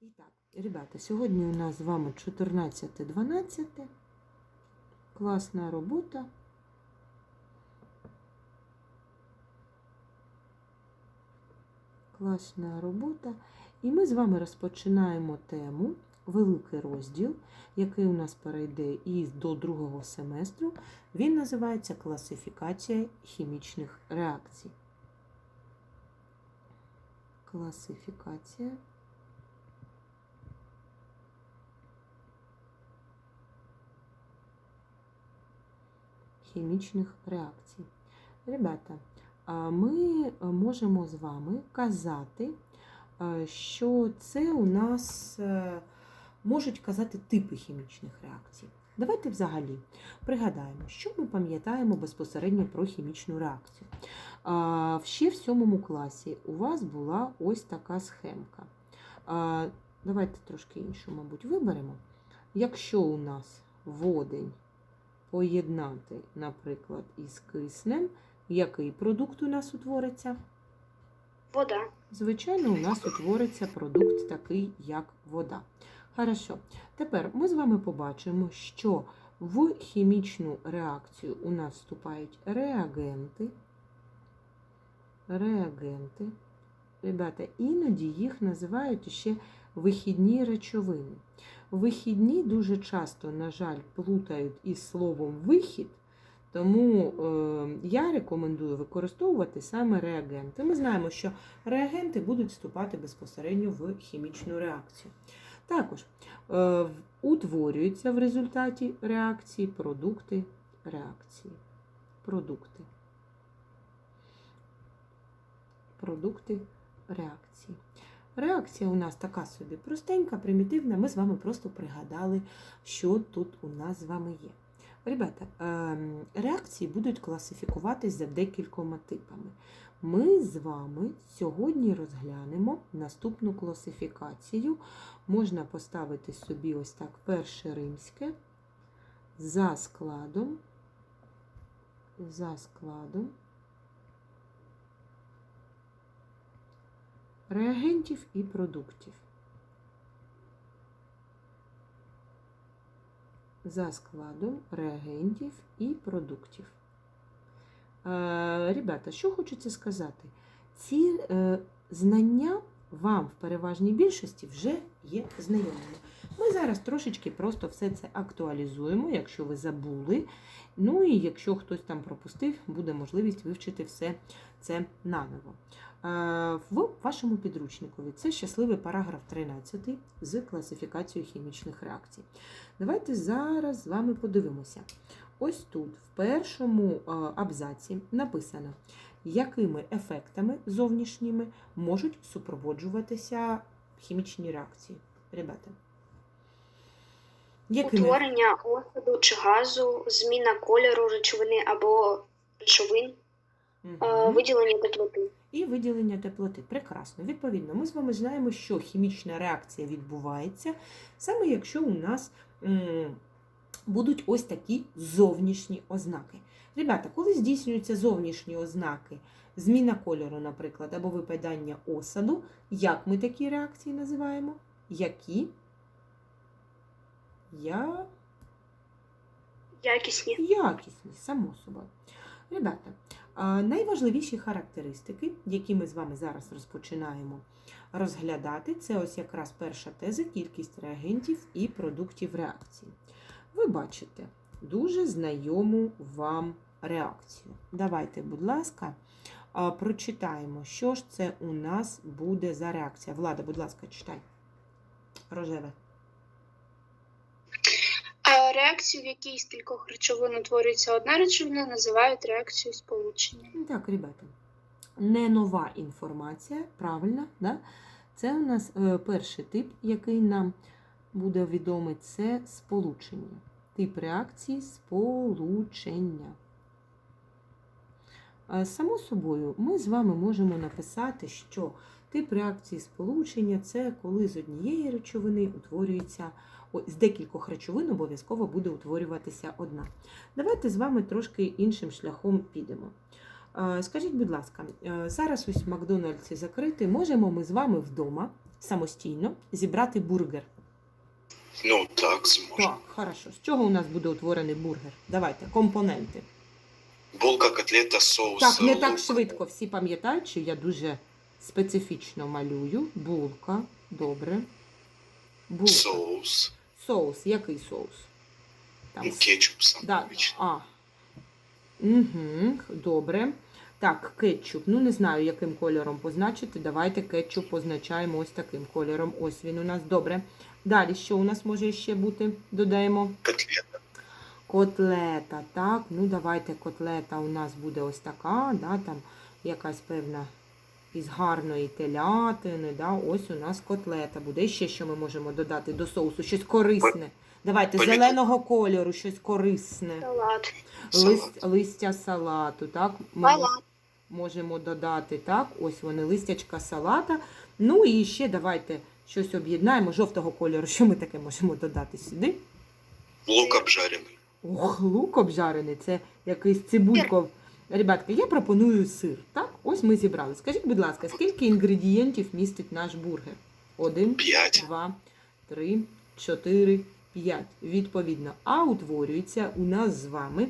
І так, ребята, сьогодні у нас з вами 14.12. Класна робота. Класна робота. І ми з вами розпочинаємо тему, великий розділ, який у нас перейде і до другого семестру. Він називається Класифікація хімічних реакцій. Класифікація. Хімічних реакцій. Ребята, ми е, можемо з вами казати, е, що це у нас е, можуть казати типи хімічних реакцій. Давайте взагалі пригадаємо, що ми пам'ятаємо безпосередньо про хімічну реакцію. Ще в сьомому класі у вас була ось така схемка. Давайте трошки іншу, мабуть, виберемо. Якщо у нас водень поєднати, наприклад, із киснем, який продукт у нас утвориться? Вода. Звичайно, у нас утвориться продукт такий, як вода. Хорошо. Тепер ми з вами побачимо, що в хімічну реакцію у нас вступають реагенти. Реагенти. Ребята, іноді їх називають ще вихідні речовини. Вихідні дуже часто, на жаль, плутають із словом вихід, тому е, я рекомендую використовувати саме реагенти. Ми знаємо, що реагенти будуть вступати безпосередньо в хімічну реакцію. Також е, утворюються в результаті реакції продукти реакції. Продукти. Продукти реакції. Реакція у нас така собі простенька, примітивна. Ми з вами просто пригадали, що тут у нас з вами є. Ребята, ем, реакції будуть класифікуватись за декількома типами. Ми з вами сьогодні розглянемо наступну класифікацію. Можна поставити собі ось так перше римське за складом. За складом. Реагентів і продуктів. За складом реагентів і продуктів. Е, Ребята, що хочеться сказати? Ці е, знання вам в переважній більшості вже є знайомими. Ми зараз трошечки просто все це актуалізуємо, якщо ви забули. Ну і якщо хтось там пропустив, буде можливість вивчити все це наново. Е, В вашому підручникові це щасливий параграф 13 з класифікацією хімічних реакцій. Давайте зараз з вами подивимося. Ось тут, в першому е, абзаці, написано, якими ефектами зовнішніми можуть супроводжуватися хімічні реакції. Ребята. Якими? Утворення осаду чи газу, зміна кольору речовини або речовин, Мгм. виділення теплоти. І виділення теплоти. Прекрасно. Відповідно, ми з вами знаємо, що хімічна реакція відбувається, саме якщо у нас будуть ось такі зовнішні ознаки. Ребята, коли здійснюються зовнішні ознаки, зміна кольору, наприклад, або випадання осаду, як ми такі реакції називаємо? Які? Я... Якісні. Якісні, само собою. Ребята, найважливіші характеристики, які ми з вами зараз розпочинаємо розглядати, це ось якраз перша теза кількість реагентів і продуктів реакції. Ви бачите дуже знайому вам реакцію. Давайте, будь ласка, прочитаємо, що ж це у нас буде за реакція. Влада, будь ласка, читай. Рожеве. Реакцію, в якій з кількох речовин утворюється одна речовина, називають реакцією сполучення. Ну Так, ребята, не нова інформація, правильно, да? Це у нас е, перший тип, який нам буде відомий, це сполучення. Тип реакції сполучення. Е, Само собою, ми з вами можемо написати, що тип реакції сполучення це коли з однієї речовини утворюється, о, з декількох речовин обов'язково буде утворюватися одна. Давайте з вами трошки іншим шляхом підемо. Е, Скажіть, будь ласка, е, зараз ось в Макдональдсі закритий, можемо ми з вами вдома самостійно зібрати бургер? Ну так, зможу. Так, хорошо. З чого у нас буде утворений бургер? Давайте, компоненти. Булка, котлета, соус. Так, не так швидко. Всі пам'ятають, що я дуже специфічно малюю. Булка, добре. Булка. Соус. Соус. Який соус? Там Ну, кетчуп сам Да. А. Угу, добре. Так, кетчуп. Ну, не знаю, яким кольором позначити. Давайте кетчуп позначаємо ось таким кольором. Ось він у нас. Добре. Далі, що у нас може ще бути? Додаємо Котлета. котлета. Так, ну давайте котлета у нас буде ось така, да, там якась певна із гарної телятини. Да, ось у нас котлета буде. І ще що ми можемо додати до соусу? Щось корисне. Давайте Помідор. зеленого кольору, щось корисне. Салат. Лист, листя салату, так? Ми Салат. можемо додати, так? Ось вони, листячка салата. Ну і ще давайте щось об'єднаємо жовтого кольору. Що ми таке можемо додати сюди? Лук обжаренный. Ох, лук обжарений, це якийсь цибульков. Ребятки, я пропоную сир. Так, ось ми зібрали. Скажіть, будь ласка, скільки інгредієнтів містить наш бургер? Один, П'ять. два, три, чотири, п'ять. Відповідно. А утворюється у нас з вами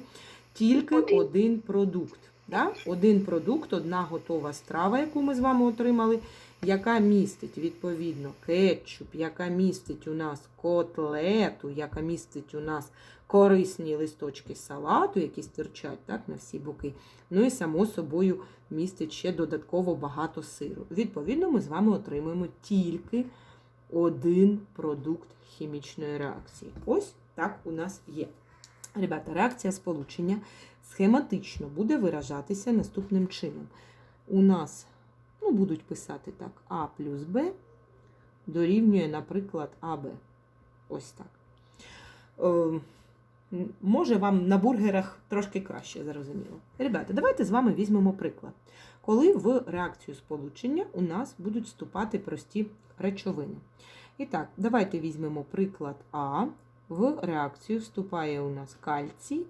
тільки Один. один продукт. Да? Один продукт, одна готова страва, яку ми з вами отримали, яка містить відповідно кетчуп, яка містить у нас котлету, яка містить у нас корисні листочки салату, які стирчать так, на всі боки. Ну і само собою містить ще додатково багато сиру. Відповідно, ми з вами отримуємо тільки один продукт хімічної реакції. Ось так у нас є. Ребята, реакція сполучення схематично буде виражатися наступним чином. У нас ну, будуть писати так: А плюс Б дорівнює, наприклад, АБ. Ось так. Може вам на бургерах трошки краще зрозуміло. Ребята, давайте з вами візьмемо приклад. Коли в реакцію сполучення у нас будуть вступати прості речовини. І так, давайте візьмемо приклад А. В реакцію вступає у нас кальцій.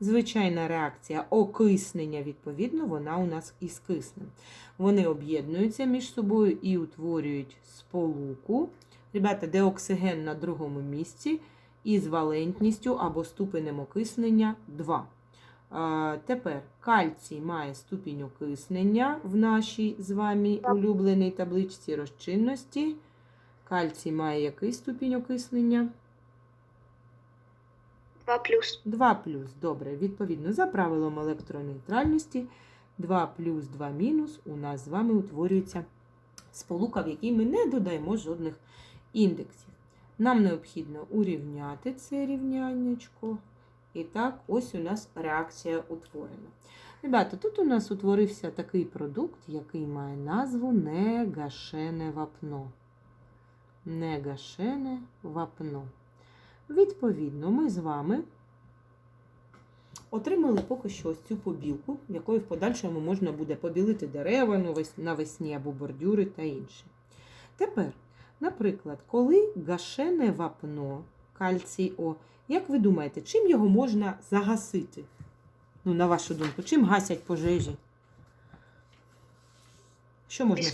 Звичайна реакція окиснення, відповідно, вона у нас із киснем. Вони об'єднуються між собою і утворюють сполуку. Ребята, де оксиген на другому місці із валентністю або ступенем окиснення 2. Е, Тепер кальцій має ступінь окиснення в нашій з вами улюбленій табличці розчинності. Кальцій має який ступінь окиснення? 2 плюс. 2 плюс. Добре, відповідно, за правилом електронейтральності 2 плюс 2 мінус у нас з вами утворюється сполука, в якій ми не додаємо жодних індексів. Нам необхідно урівняти це рівняннячко. І так, ось у нас реакція утворена. Ребята, тут у нас утворився такий продукт, який має назву негашене вапно. Негашене вапно. Відповідно, ми з вами отримали поки що ось цю побілку, якою в подальшому можна буде побілити дерева навесні або бордюри та інше. Тепер, наприклад, коли гашене вапно, кальцій О, як ви думаєте, чим його можна загасити? Ну, на вашу думку, чим гасять пожежі? Що можна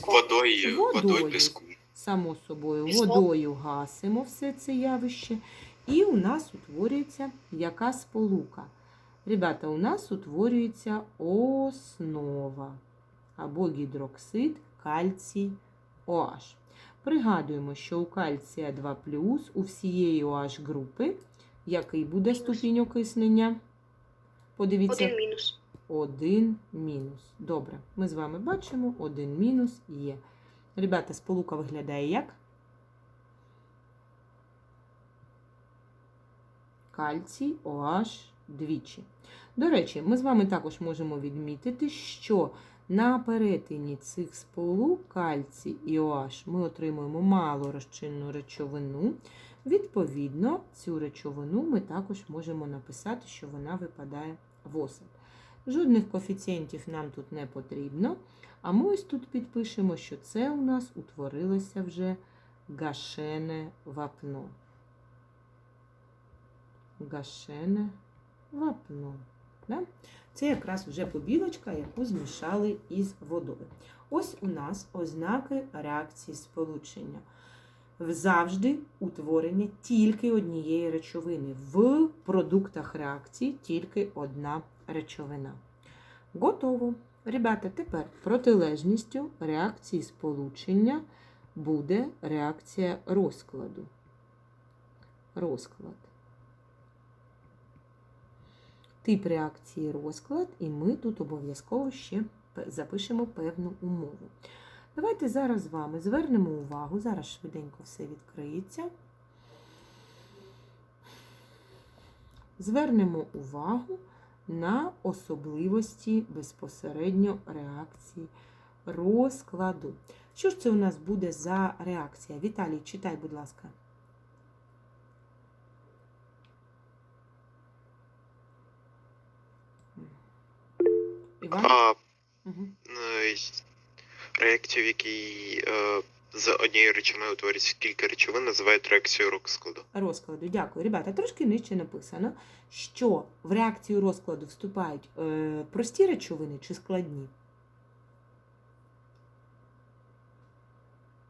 Водою. водой, песку. само собою водою гасимо все це явище, і у нас утворюється яка сполука. Ребята, у нас утворюється основа або гідроксид кальцій OH. Пригадуємо, що у кальція 2 у всієї OH групи, який буде ступінь окиснення? Подивіться, 1 мінус. один мінус. Добре, ми з вами бачимо, один мінус є. Ребята, сполука виглядає як? Кальцій OH двічі. До речі, ми з вами також можемо відмітити, що на перетині цих сполук кальцій і OH ми отримуємо малу розчинну речовину. Відповідно, цю речовину ми також можемо написати, що вона випадає в осад. Жодних коефіцієнтів нам тут не потрібно. А ми ось тут підпишемо, що це у нас утворилося вже гашене вапно. Гашене вапно. Да? Це якраз вже побілочка, яку змішали із водою. ось у нас ознаки реакції сполучення. Завжди утворення тільки однієї речовини. В продуктах реакції тільки одна речовина. Готово. Ребята, тепер протилежністю реакції сполучення буде реакція розкладу. Розклад. Тип реакції розклад, і ми тут обов'язково ще запишемо певну умову. Давайте зараз з вами звернемо увагу, зараз швиденько все відкриється. Звернемо увагу на особливості безпосередньо реакції розкладу. Що ж це у нас буде за реакція? Віталій, читай, будь ласка. Іван? А Угу. е, реакцію, в якій е, з однією речовиною утворюється кілька речовин, називають реакцією розкладу. розкладу. Дякую. Ребята, трошки нижче написано, що в реакцію розкладу вступають е, прості речовини чи складні.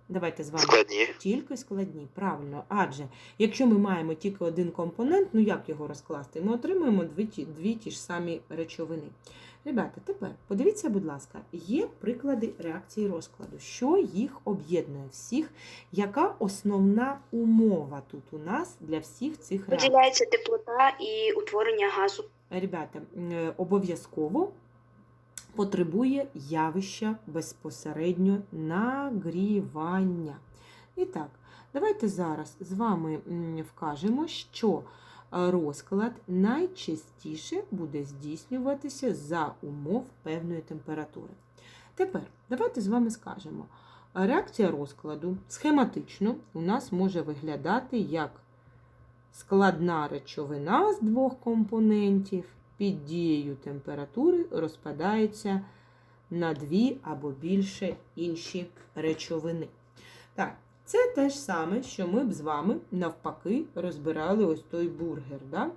Давайте з вами. Складні. Тільки складні, правильно. Адже якщо ми маємо тільки один компонент, ну як його розкласти? Ми отримуємо дві ті, дві ті ж самі речовини. Ребята, тепер подивіться, будь ласка, є приклади реакції розкладу. Що їх об'єднує всіх? Яка основна умова тут у нас для всіх цих реакцій? Виділяється теплота і утворення газу. Ребята, е, обов'язково потребує явища безпосередньо нагрівання. І так, давайте зараз з вами вкажемо, що е, розклад найчастіше буде здійснюватися за умов певної температури. Тепер давайте з вами скажемо. Реакція розкладу схематично у нас може виглядати як складна речовина з двох компонентів під дією температури розпадається на дві або більше інші речовини. Так, це те ж саме, що ми б з вами навпаки розбирали ось той бургер. Да?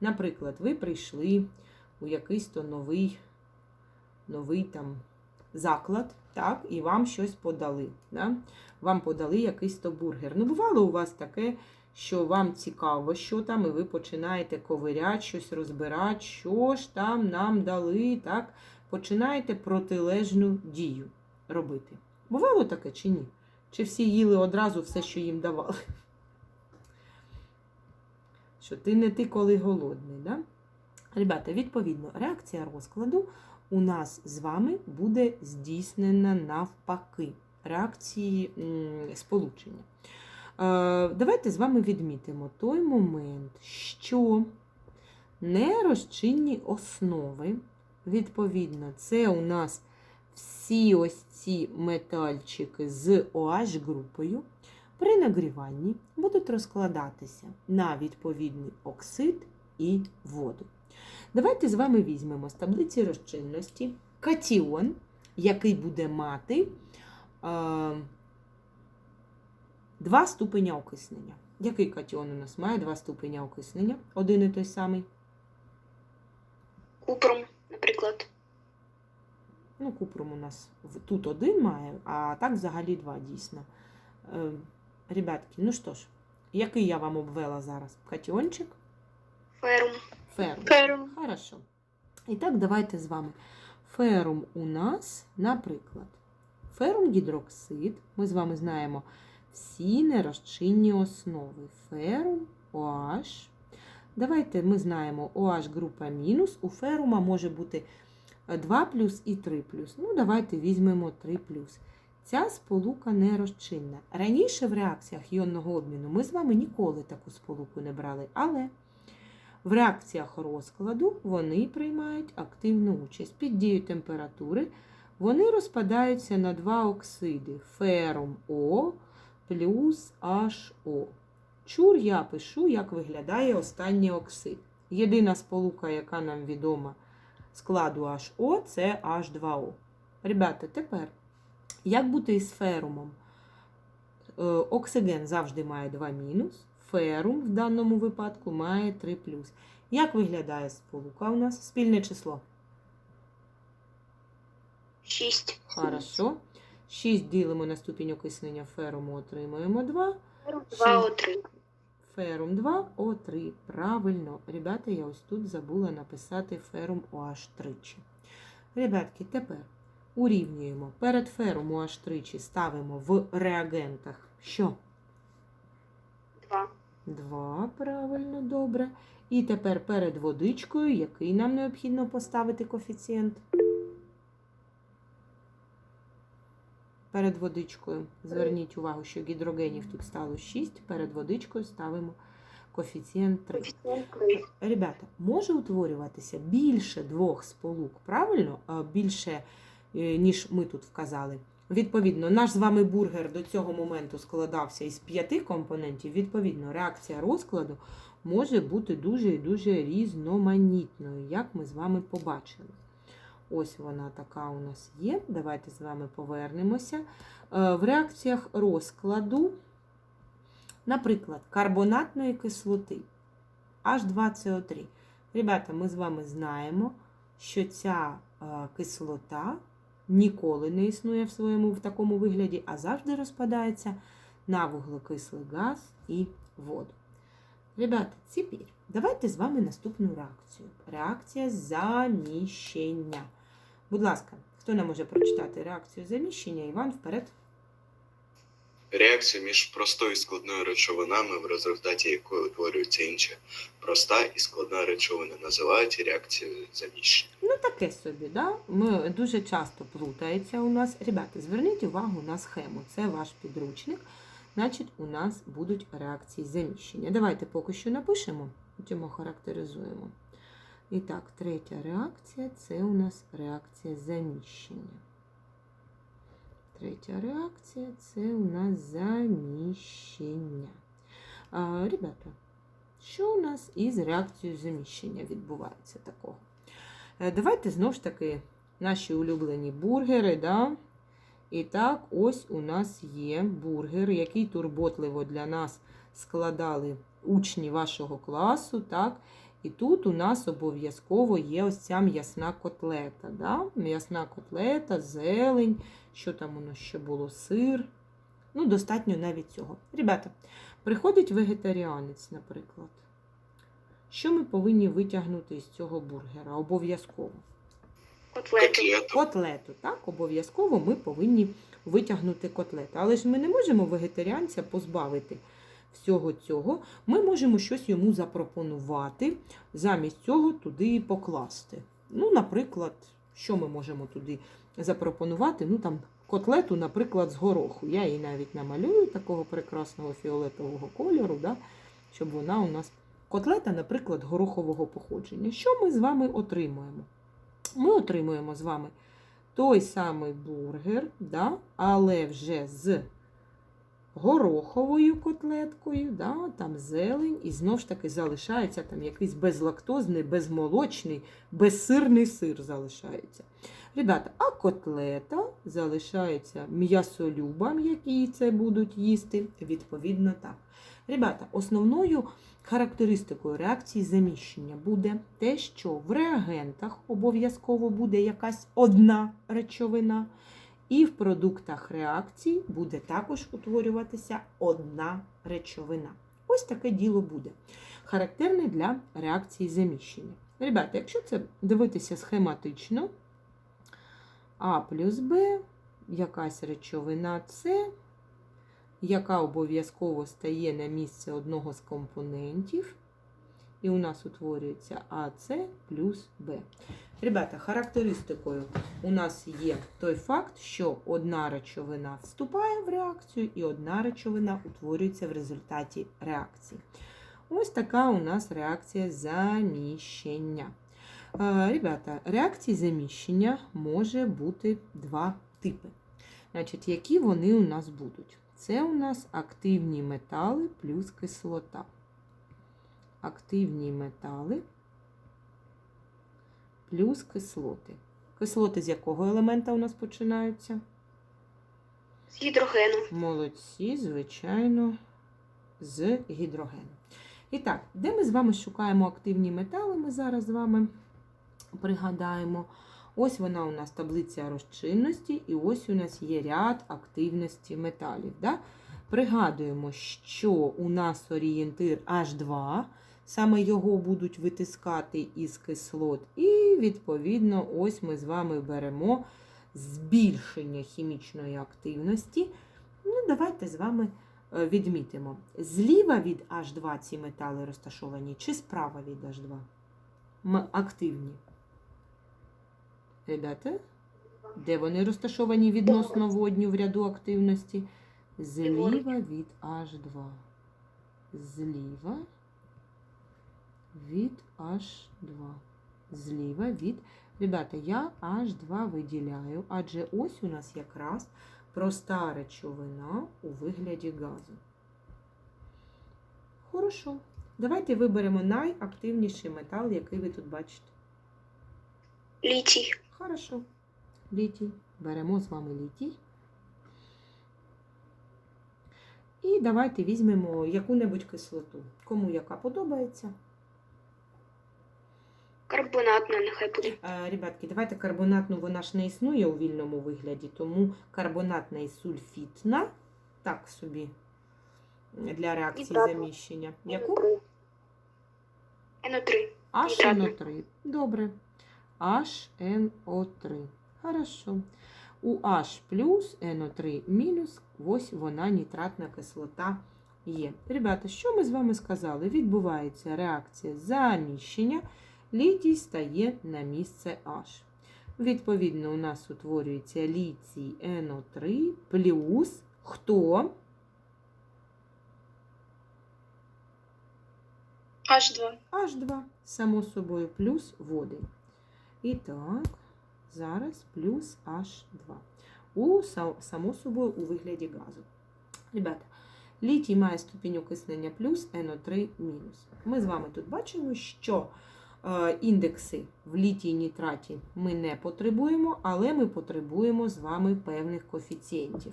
Наприклад, ви прийшли у якийсь то новий, новий там заклад, так, і вам щось подали. Да? Вам подали якийсь то бургер. Ну, бувало у вас таке, що вам цікаво, що там, і ви починаєте ковиряти, щось розбирати, що ж там нам дали, так? Починаєте протилежну дію робити. Бувало таке чи ні? Чи всі їли одразу все, що їм давали? Що ти не ти, коли голодний, да? Ребята, відповідно, реакція розкладу у нас з вами буде здійснена навпаки реакції сполучення. Е, Давайте з вами відмітимо той момент, що нерозчинні основи, відповідно, це у нас всі ось ці метальчики з OH групою, при нагріванні будуть розкладатися на відповідний оксид і воду. Давайте з вами візьмемо з таблиці розчинності катіон, який буде мати е, два ступеня окиснення. Який катіон у нас має два ступеня окиснення? Один і той самий. Купром, наприклад. Ну, купром у нас тут один має, а так взагалі два дійсно. Е, ребятки, ну що ж, який я вам обвела зараз? Катіончик? Ферум. Ферум. Ферум. Хорошо. І так, давайте з вами. Ферум у нас, наприклад, ферум гідроксид. Ми з вами знаємо всі нерозчинні основи. Ферум, OH. Давайте ми знаємо OH група мінус. У ферума може бути 2 плюс і 3 плюс. Ну, давайте візьмемо 3 плюс. Ця сполука не розчинна. Раніше в реакціях іонного обміну ми з вами ніколи таку сполуку не брали, але в реакціях розкладу вони приймають активну участь. Під дією температури вони розпадаються на два оксиди ферум О плюс HO. Чур я пишу, як виглядає останній оксид. Єдина сполука, яка нам відома складу HO, це H2O. Ребята, тепер, як бути із ферумом? Е, Оксиген завжди має 2 мінус, ферум в даному випадку має 3 плюс. Як виглядає сполука у нас? Спільне число. 6. Хорошо. 6 ділимо на ступінь окиснення феруму, отримуємо 2. 2 о 3. Ферум 2 О3. Правильно. Ребята, я ось тут забула написати ферум OH тричі. Ребятки, тепер урівнюємо. Перед ферум OH тричі ставимо в реагентах. Що? 2. 2, правильно, добре. І тепер перед водичкою, який нам необхідно поставити коефіцієнт? Перед водичкою. Зверніть увагу, що гідрогенів тут стало 6. Перед водичкою ставимо коефіцієнт 3. Ребята, може утворюватися більше двох сполук, правильно? Більше, е, ніж ми тут вказали. Відповідно, наш з вами бургер до цього моменту складався із п'яти компонентів. Відповідно, реакція розкладу може бути дуже і дуже різноманітною, як ми з вами побачили. Ось вона така у нас є. Давайте з вами повернемося. Е, В реакціях розкладу, наприклад, карбонатної кислоти H2CO3. Ребята, ми з вами знаємо, що ця е, кислота ніколи не існує в своєму в такому вигляді, а завжди розпадається на вуглекислий газ і воду. Ребята, тепер давайте з вами наступну реакцію. Реакція заміщення. Будь ласка, хто не може прочитати реакцію заміщення? Іван, вперед. Реакція між простою і складною речовинами, в результаті якої утворюється інша проста і складна речовина, називають реакцією заміщення. Ну, таке собі, да? Ми дуже часто плутається у нас. Ребята, зверніть увагу на схему. Це ваш підручник. Значить, у нас будуть реакції заміщення. Давайте поки що напишемо, потім охарактеризуємо. І так, третя реакція це у нас реакція заміщення. Третя реакція це у нас заміщення. А, ребята, що у нас із реакцією заміщення відбувається такого? Е, Давайте знову ж таки наші улюблені бургери. Да? І так, ось у нас є бургер, який турботливо для нас складали учні вашого класу. Так? І тут у нас обов'язково є ось ця м'ясна котлета. Да? М'ясна котлета, зелень, що там у нас ще було, сир. Ну, достатньо навіть цього. Ребята, приходить вегетаріанець, наприклад. Що ми повинні витягнути з цього бургера? Обов'язково. Котлету. Котлету. Котлету, так, обов'язково ми повинні витягнути котлету. Але ж ми не можемо вегетаріанця позбавити всього цього. Ми можемо щось йому запропонувати, замість цього туди покласти. Ну, наприклад, що ми можемо туди запропонувати? Ну, там котлету, наприклад, з гороху. Я її навіть намалюю такого прекрасного фіолетового кольору, да, щоб вона у нас. Котлета, наприклад, горохового походження. Що ми з вами отримуємо? Ми отримуємо з вами той самий бургер, да, але вже з гороховою котлеткою, да, там зелень, і знову ж таки залишається там якийсь безлактозний, безмолочний, безсирний сир залишається. Ребята, а котлета залишається м'ясолюбам, які це будуть їсти, відповідно так. Ребята, основною характеристикою реакції заміщення буде те, що в реагентах обов'язково буде якась одна речовина, і в продуктах реакції буде також утворюватися одна речовина. Ось таке діло буде. Характерне для реакції заміщення. Ребята, якщо це дивитися схематично, А плюс Б, якась речовина С, яка обов'язково стає на місце одного з компонентів, і у нас утворюється АС плюс Б. Ребята, характеристикою у нас є той факт, що одна речовина вступає в реакцію і одна речовина утворюється в результаті реакції. Ось така у нас реакція заміщення. Ребята, реакції заміщення може бути два типи. Значить, які вони у нас будуть? Це у нас активні метали плюс кислота. Активні метали плюс кислоти. Кислоти з якого елемента у нас починаються? З гідрогену. Молодці, звичайно, з гідрогену. І так, де ми з вами шукаємо активні метали, ми зараз з вами пригадаємо. Ось вона у нас таблиця розчинності, і ось у нас є ряд активності металів. Да? Пригадуємо, що у нас орієнтир H2, саме його будуть витискати із кислот. І, відповідно, ось ми з вами беремо збільшення хімічної активності. Ну, давайте з вами е, відмітимо. Зліва від H2 ці метали розташовані, чи справа від H2? М- активні. Ребята, де вони розташовані відносно водню в ряду активності? Зліва від H2. Зліва від H2. Зліва від. Ребята, я H2 виділяю, адже ось у нас якраз проста речовина у вигляді газу. Хорошо. Давайте виберемо найактивніший метал, який ви тут бачите. Літій. Хорошо. Літій. Беремо з вами літій. І давайте візьмемо яку-небудь кислоту. Кому яка подобається. Карбонатна нехай буде. Е, Ребятки, давайте карбонатну, вона ж не існує у вільному вигляді, тому карбонатна і сульфітна. Так собі для реакції Нітратна. заміщення. Яку? НО3. НО3. HNO3. Добре. HNO3. Хорошо. У H плюс NO3 мінус, ось вона нітратна кислота є. Ребята, що ми з вами сказали? Відбувається реакція заміщення, літій стає на місце H. Відповідно, у нас утворюється літій NO3 плюс хто? H2. H2, само собою, плюс води. І так, зараз плюс H2. У, само собою, у вигляді газу. Ребята, літій має ступінь окиснення плюс, НО3 мінус. Ми з вами тут бачимо, що індекси в літій нітраті ми не потребуємо, але ми потребуємо з вами певних коефіцієнтів.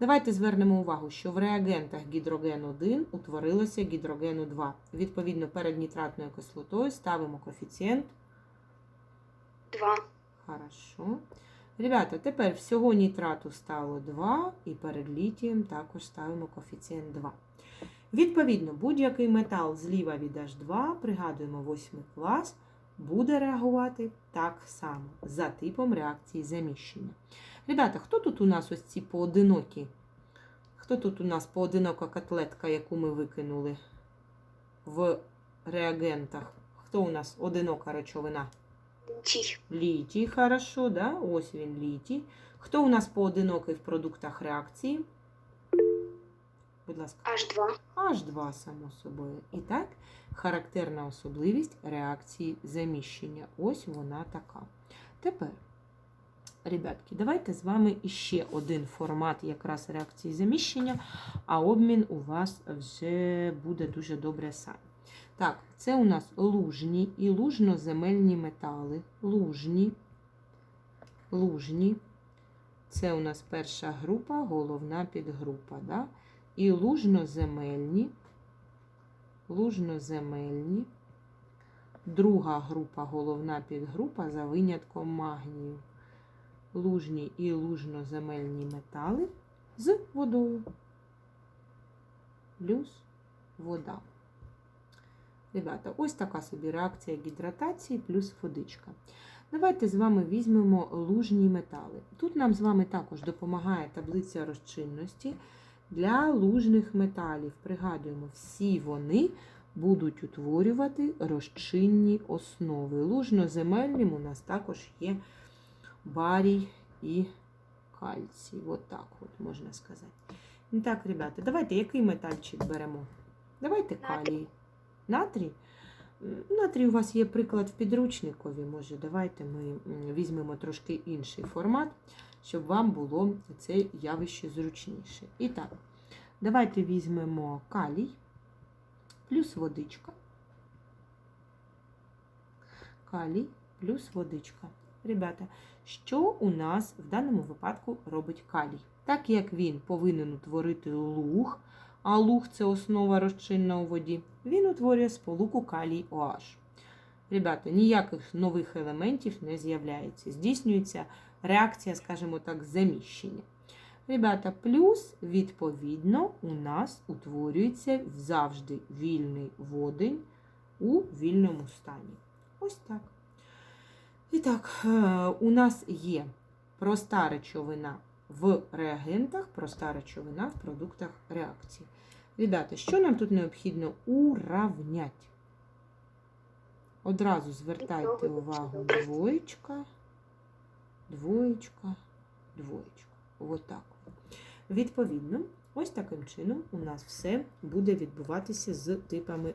Давайте звернемо увагу, що в реагентах гідроген 1 утворилося гідрогену 2. Відповідно, перед нітратною кислотою ставимо коефіцієнт. 2. Хорошо. Ребята, тепер всього нітрату стало 2, і перед літієм також ставимо коефіцієнт 2. Відповідно, будь-який метал зліва від H2, пригадуємо 8 клас, буде реагувати так само за типом реакції заміщення. Ребята, хто тут у нас ось ці поодинокі? Хто тут у нас поодинока котлетка, яку ми викинули в реагентах? Хто у нас одинока речовина? Літій. Літій, хорошо, да? Ось він літій. Хто у нас поодинокий в продуктах реакції? Будь ласка. H2. H2, само собою. І так, характерна особливість реакції заміщення. Ось вона така. Тепер, ребятки, давайте з вами іще один формат якраз реакції заміщення, а обмін у вас вже буде дуже добре сам. Так, це у нас лужні і лужноземельні метали. Лужні, лужні. Це у нас перша група, головна підгрупа. Да? І лужноземельні, лужноземельні, друга група, головна підгрупа за винятком магнію. Лужні і лужноземельні метали з водою. Плюс вода. Ребята, ось така собі реакція гідратації плюс водичка. Давайте з вами візьмемо лужні метали. Тут нам з вами також допомагає таблиця розчинності для лужних металів. Пригадуємо, всі вони будуть утворювати розчинні основи. Лужноземельним у нас також є барій і кальцій. От так от можна сказати. І так, ребята, давайте який метальчик беремо? Давайте калій. Натрій? Натрій у вас є приклад в підручникові. Може, давайте ми візьмемо трошки інший формат, щоб вам було це явище зручніше. І так, давайте візьмемо калій плюс водичка. Калій плюс водичка. Ребята, що у нас в даному випадку робить калій? Так як він повинен утворити луг, а луг це основа розчинна у воді, він утворює сполуку калій OH. Ребята, ніяких нових елементів не з'являється. Здійснюється реакція, скажімо так, заміщення. Ребята, плюс, відповідно, у нас утворюється завжди вільний водень у вільному стані. Ось так. І так, е, у нас є проста речовина в реагентах, проста речовина в продуктах реакції. Ребята, що нам тут необхідно уравнять? Одразу звертайте увагу двоєчка, двоєчка, двоєчка. Отак. Відповідно, ось таким чином у нас все буде відбуватися з типами